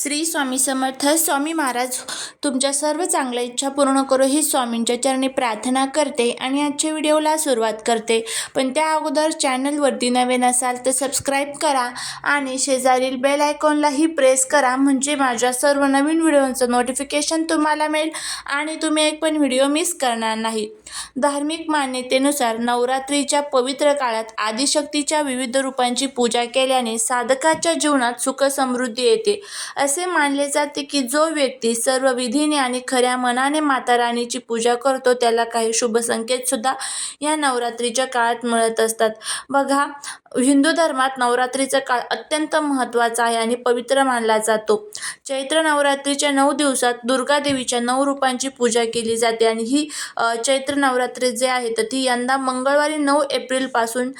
श्री स्वामी समर्थ स्वामी महाराज तुमच्या सर्व चांगल्या इच्छा पूर्ण करू ही स्वामींच्या चरणी प्रार्थना करते आणि आजच्या व्हिडिओला सुरुवात करते. पण त्या अगोदर चॅनलवरती नवीन असाल तर सबस्क्राईब करा आणि शेजारील बेल आयकॉनलाही प्रेस करा म्हणजे माझ्या सर्व नवीन व्हिडिओंचं नोटिफिकेशन तुम्हाला मिळेल आणि तुम्ही एक पण व्हिडिओ मिस करणार नाही. धार्मिक मान्यतेनुसार नवरात्रीच्या पवित्र काळात आदिशक्तीच्या विविध रूपांची पूजा केल्याने साधकाच्या जीवनात सुख समृद्धी येते. असे मानले जाते की जो व्यक्ती सर्व विधीने आणि खऱ्या मनाने माता राणीची पूजा करतो त्याला काही शुभ संकेत सुद्धा या नवरात्रीच्या काळात मिळत असतात. बघा हिंदू धर्मात नवरात्रीचा काळ अत्यंत महत्त्वाचा आहे आणि पवित्र मानला जातो. चैत्र नवरात्रीच्या नऊ दिवसात दुर्गा देवीच्या नऊ रूपांची पूजा केली जाते आणि ही चैत्र नवरात्री जे आहे तर ती यंदा मंगळवारी नऊ एप्रिलपासून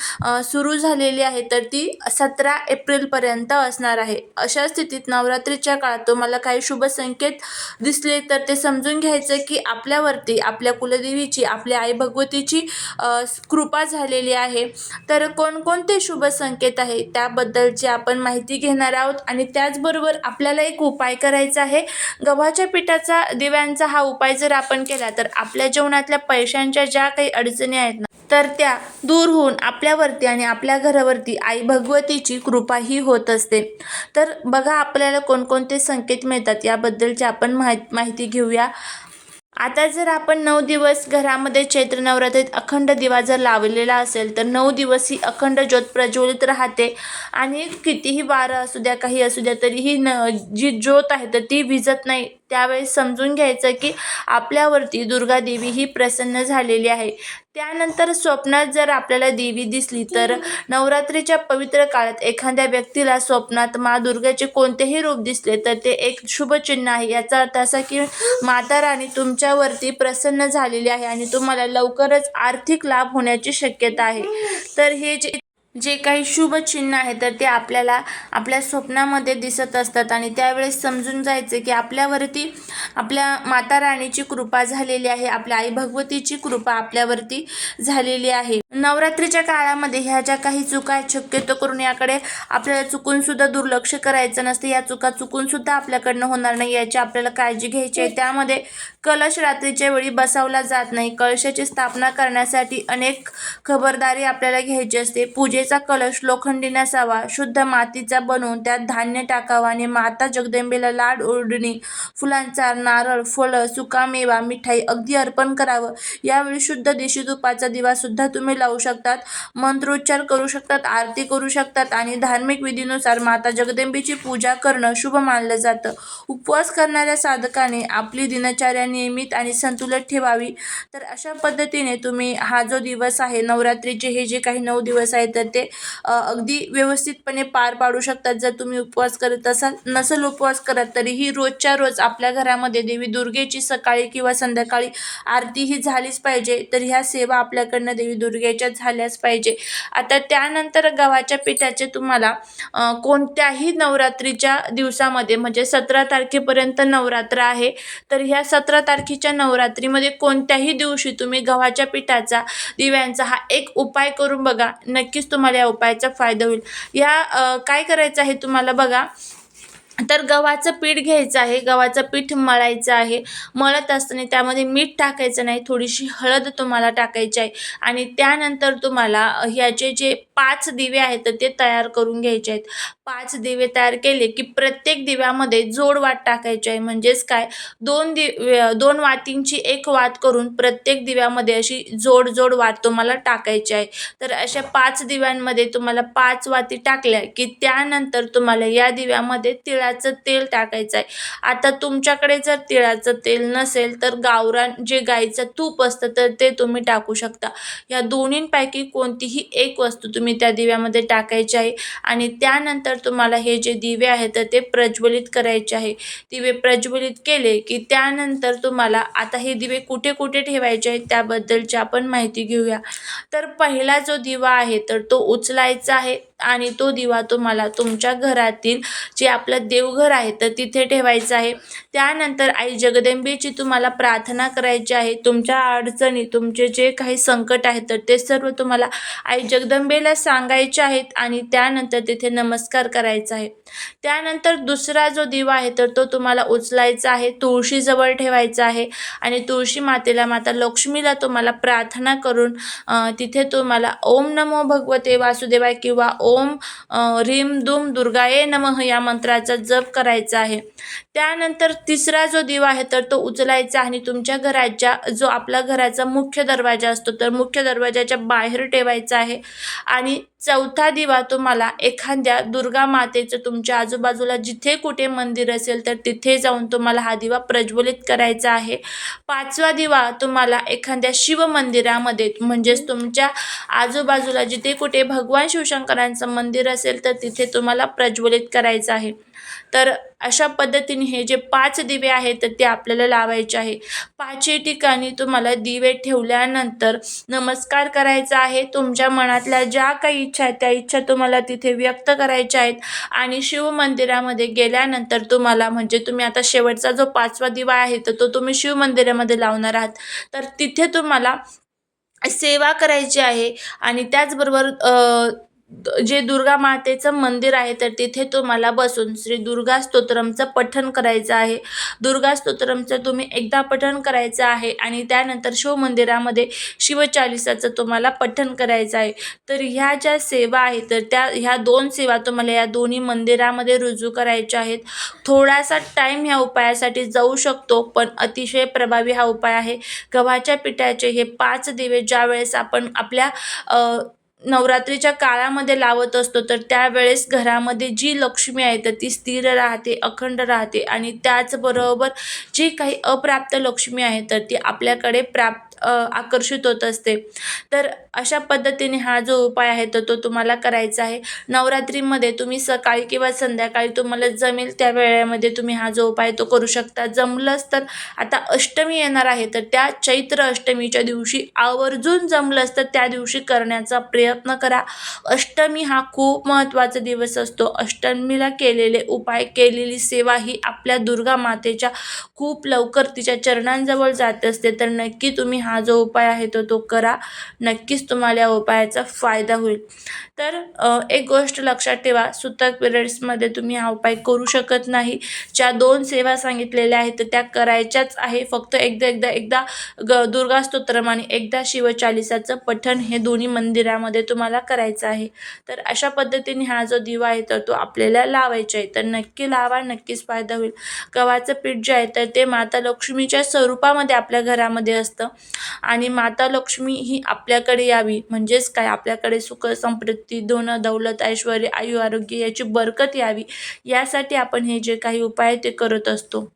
सुरू झालेली आहे तर ती सतरा एप्रिलपर्यंत असणार आहे. अशा स्थितीत नवरात्रीच्या काळात तुम्हाला काही शुभ संकेत दिसले तर ते समजून घ्यायचं की आपल्यावरती आपल्या कुलदेवीची आपल्या आई भगवतीची कृपा झालेली आहे. तर कोणकोणते शुभ संकेत आहे. त्याबद्दलची आपण माहिती घेणार आहोत आणि त्याचबरोबर आपल्याला एक उपाय करायचा आहे. गव्हाच्या पिठाचा दिव्यांचा हा उपाय जर आपण केला तर आपल्या जीवनातल्या पैशांच्या ज्या काही अडचणी आहेत ना तर त्या दूर होऊन आपल्यावरती आणि आपल्या घरावरती आई भगवतीची कृपाही होत असते. तर बघा आपल्याला कोणकोणते संकेत मिळतात याबद्दलची आपण माहि माहिती घेऊया. आता जर आपण नऊ दिवस घरामध्ये चैत्र नवरात्रीत अखंड दिवा जर लावलेला असेल तर नऊ दिवस ही अखंड ज्योत प्रज्वलित राहते. आणि कितीही वारं असू द्या काही असू द्या तरीही न जी ज्योत आहे तर ती विजत नाही. त्यावेळेस समजून घ्यायचं की आपल्यावरती दुर्गा देवी ही प्रसन्न झालेली आहे. त्यानंतर स्वप्नात जर आपल्याला देवी दिसली तर नवरात्रीच्या पवित्र काळात एखाद्या व्यक्तीला स्वप्नात मा दुर्गाचे कोणतेही रूप दिसले तर ते एक शुभ चिन्ह आहे. याचा अर्थ असा की माता राणी तुमच्यावरती प्रसन्न झालेली आहे आणि तुम्हाला लवकरच आर्थिक लाभ होण्याची शक्यता आहे. तर हे जे जे काही शुभ चिन्ह आहे तर ते आपल्याला आपल्या स्वप्नामध्ये दिसत असतात. आणि त्यावेळेस समजून जायचं की आपल्यावरती आपल्या माता राणीची कृपा झालेली आहे. आपल्या आई भगवतीची कृपा आपल्यावरती झालेली आहे. नवरात्रीच्या काळामध्ये ह्या ज्या काही चुका आहेत शक्यतो करून याकडे आपल्याला चुकून सुद्धा दुर्लक्ष करायचं नसते. या चुका चुकून सुद्धा आपल्याकडनं होणार नाही याची आपल्याला काळजी घ्यायची आहे. त्यामध्ये कलश रात्रीच्या वेळी बसवला जात नाही. कलशाची स्थापना करण्यासाठी अनेक खबरदारी आपल्याला घ्यायची असते. पूजे विजेचा कलश लोखंडी नसावा शुद्ध मातीचा बनवून त्यात धान्य टाकावं आणि माता जगदंबेला लाड ओढणी फुलांचा नारळ फळं सुकामेवा मिठाई अगदी अर्पण करावं. यावेळी शुद्ध देशी तुपाचा दिवा सुद्धा तुम्ही लावू शकतात मंत्रोच्चार करू शकतात आरती करू शकतात आणि धार्मिक विधीनुसार माता जगदंबेची पूजा करणं शुभ मानलं जातं. उपवास करणाऱ्या साधकाने आपली दिनचर्या नियमित आणि संतुलित ठेवावी. तर अशा पद्धतीने तुम्ही हा जो दिवस आहे नवरात्रीचे हे जे काही नऊ दिवस आहेत तर ते अगदी व्यवस्थितपणे पार पाडू शकतात जर तुम्ही उपवास करत असाल. नसेल उपवास करत तरीही रोजच्या रोज आपल्या घरामध्ये देवी दुर्गेची सकाळी किंवा संध्याकाळी आरती ही झालीच पाहिजे तर ह्या सेवा आपल्याकडनं देवी दुर्गेच्या झाल्याच पाहिजे. आता त्यानंतर गव्हाच्या पिठाचे तुम्हाला कोणत्याही नवरात्रीच्या दिवसामध्ये म्हणजे सतरा तारखेपर्यंत नवरात्र आहे तर ह्या सतरा तारखेच्या नवरात्रीमध्ये कोणत्याही दिवशी तुम्ही गव्हाच्या पिठाचा दिव्यांचा हा एक उपाय करून बघा. नक्कीच तुम्हाला या उपायाचा फायदा होईल. या काय करायचं आहे तुम्हाला बघा. तर गव्हाचं पीठ घ्यायचं आहे गव्हाचं पीठ मळायचं आहे मळत असताना त्यामध्ये मीठ टाकायचं नाही थोडीशी हळद तुम्हाला टाकायची आहे आणि त्यानंतर तुम्हाला ह्याचे जे पाच दिवे आहेत तर ते तयार करून घ्यायचे आहेत. पाच दिवे तयार केले की प्रत्येक दिव्यामध्ये जोड वात टाकायची आहे म्हणजेच काय? दोन दिव दोन वातींची एक वात करून प्रत्येक दिव्यामध्ये अशी जोड जोड वात तुम्हाला टाकायची आहे. तर अशा पाच दिव्यांमध्ये तुम्हाला पाच वाती टाकल्या की त्यानंतर तुम्हाला या दिव्यामध्ये तिळा तिळाचं तेल टाकायचं आहे. आता तुमच्याकडे जर तिळाचं तेल नसेल तर गावरान जे गाईचं तूप असतं तर ते तुम्ही टाकू शकता. या दोन्हींपैकी कोणतीही एक वस्तू तुम्ही त्या दिव्यामध्ये टाकायची आहे आणि त्यानंतर तुम्हाला हे जे दिवे आहेत तर ते प्रज्वलित करायचे आहे. दिवे प्रज्वलित केले की त्यानंतर तुम्हाला आता हे दिवे कुठे कुठे ठेवायचे आहेत त्याबद्दलची आपण माहिती घेऊया. तर पहिला जो दिवा आहे तर तो उचलायचा आहे. आणि तो दिवा तुम्हाला तुमच्या घरातील जे आपलं देवघर आहे तर तिथे ठेवायचं आहे. त्यानंतर आई जगदंबेची तुम्हाला प्रार्थना करायची आहे. तुमच्या अडचणी तुमचे जे काही संकट आहेत तर ते सर्व तुम्हाला आई जगदंबेला सांगायचे आहेत आणि त्यानंतर तिथे नमस्कार करायचा आहे. त्यानंतर दुसरा जो दिवा आहे तर तो तुम्हाला उचलायचा आहे. तुळशीजवळ ठेवायचा आहे आणि तुळशी मातेला माता लक्ष्मीला तुम्हाला प्रार्थना करून तिथे तुम्हाला ओम नमो भगवते वासुदेवाय किंवा ओम अ, रीम दुम दुर्गाये नमः या मंत्राचा जप करायचा आहे. त्यानंतर तिसरा जो दिवा आहे तर तो उचलायचा आणि तुमच्या घराच्या जो आपला घराचा मुख्य दरवाजा असतो तर मुख्य दरवाजाच्या बाहेर ठेवायचा आहे. आणि चौथा दिवा तुम्हाला एखाद्या दुर्गा मातेचं तुमच्या आजूबाजूला जिथे कुठे मंदिर असेल तर तिथे जाऊन तुम्हाला हा दिवा प्रज्वलित करायचा आहे. पाचवा दिवा तुम्हाला एखाद्या शिव मंदिरामध्ये म्हणजेच तुमच्या आजूबाजूला जिथे कुठे भगवान शिवशंकरांचं मंदिर असेल तर तिथे तुम्हाला प्रज्वलित करायचं आहे. तर अशा पद्धतीने हे जे पाच दिवे आहेत तर ते आपल्याला लावायचे आहे. पाचही ठिकाणी तुम्हाला दिवे ठेवल्यानंतर नमस्कार करायचा आहे. तुमच्या मनातल्या ज्या काही इच्छा आहेत त्या इच्छा तुम्हाला तिथे व्यक्त करायच्या आहेत. आणि शिव मंदिरामध्ये गेल्यानंतर तुम्हाला म्हणजे तुम्ही आता शेवटचा जो पाचवा दिवा आहे तर तो तुम्ही शिव मंदिरामध्ये लावणार आहात. तर तिथे तुम्हाला सेवा करायची आहे. आणि त्याचबरोबर जे दुर्गा मातेचं मंदिर आहे तर तिथे तुम्हाला बसून श्री दुर्गा स्तोत्रमचं पठण करायचं आहे. दुर्गा स्तोत्रमचं तुम्ही एकदा पठण करायचं आहे आणि त्यानंतर शिव मंदिरामध्ये शिवचालिसाचं तुम्हाला पठण करायचं आहे. तर ह्या ज्या सेवा आहेत तर त्या ह्या दोन सेवा तुम्हाला या दोन्ही मंदिरामध्ये रुजू करायच्या आहेत. थोडासा टाईम ह्या उपायासाठी जाऊ शकतो पण अतिशय प्रभावी हा उपाय आहे. गव्हाच्या पिठाचे हे पाच दिवे ज्या वेळेस आपण आपल्या नवरात्रीच्या काळामध्ये लावत असतो तर त्यावेळेस घरामध्ये जी लक्ष्मी आहे तर ती स्थिर राहते अखंड राहते. आणि त्याचबरोबर जी काही अप्राप्त लक्ष्मी आहे तर ती आपल्याकडे प्राप्त आकर्षित होत असते. तर अशा पद्धतीने हा जो उपाय आहे तर तो तुम्हाला करायचा आहे. नवरात्रीमध्ये तुम्ही सकाळी किंवा संध्याकाळी तुम्हाला जमेल त्या वेळेमध्ये तुम्ही हा जो उपाय तो करू शकता. जमलंच तर आता अष्टमी येणार आहे तर त्या चैत्र अष्टमीच्या दिवशी आवर्जून जमलंच तर त्या दिवशी करण्याचा प्रयत्न करा. अष्टमी हा खूप महत्त्वाचा दिवस असतो. अष्टमीला केलेले उपाय केलेली सेवा ही आपल्या दुर्गा मातेच्या खूप लवकर तिच्या चरणांजवळ जात असते. तर नक्की तुम्ही हा हा जो उपाय आहे तो तो करा. नक्कीच तुम्हाला या उपायाचा फायदा होईल. तर एक गोष्ट लक्षात ठेवा. सुतक पिरियड्समध्ये तुम्ही हा उपाय करू शकत नाही. ज्या दोन सेवा सांगितलेल्या आहेत तर त्या करायच्याच आहे. फक्त एकदा एकदा एकदा ग दुर्गा स्तोत्रम आणि एकदा शिवचालिसाचं पठण हे दोन्ही मंदिरामध्ये तुम्हाला करायचं आहे. तर अशा पद्धतीने हा जो दिवा आहे तर तो आपल्याला लावायचा आहे. तर नक्की लावा नक्कीच फायदा होईल. गव्हाचं पीठ जे आहे तर ते माता लक्ष्मीच्या स्वरूपामध्ये आपल्या घरामध्ये असतं. आणि माता लक्ष्मी ही आपल्याकडे यावी. म्हणजेच काय? आपल्याकडे सुख समृद्धी धन दौलत ऐश्वर आयु आरोग्य याची बरकत यावी. यासाठी आपण हे जे काही उपाय ते करत असतो.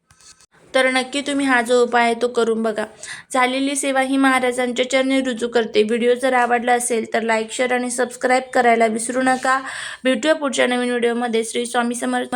तर नक्की तुम्ही हा जो उपाय आहे तो करून बघा. झालेली सेवा ही महाराजांच्या चरणी रुजू करते. व्हिडिओ जर आवडला असेल तर लाईक शेअर आणि सबस्क्राईब करायला विसरू नका. भेटूया पुढच्या नवीन व्हिडिओमध्ये. श्री स्वामी समर्थ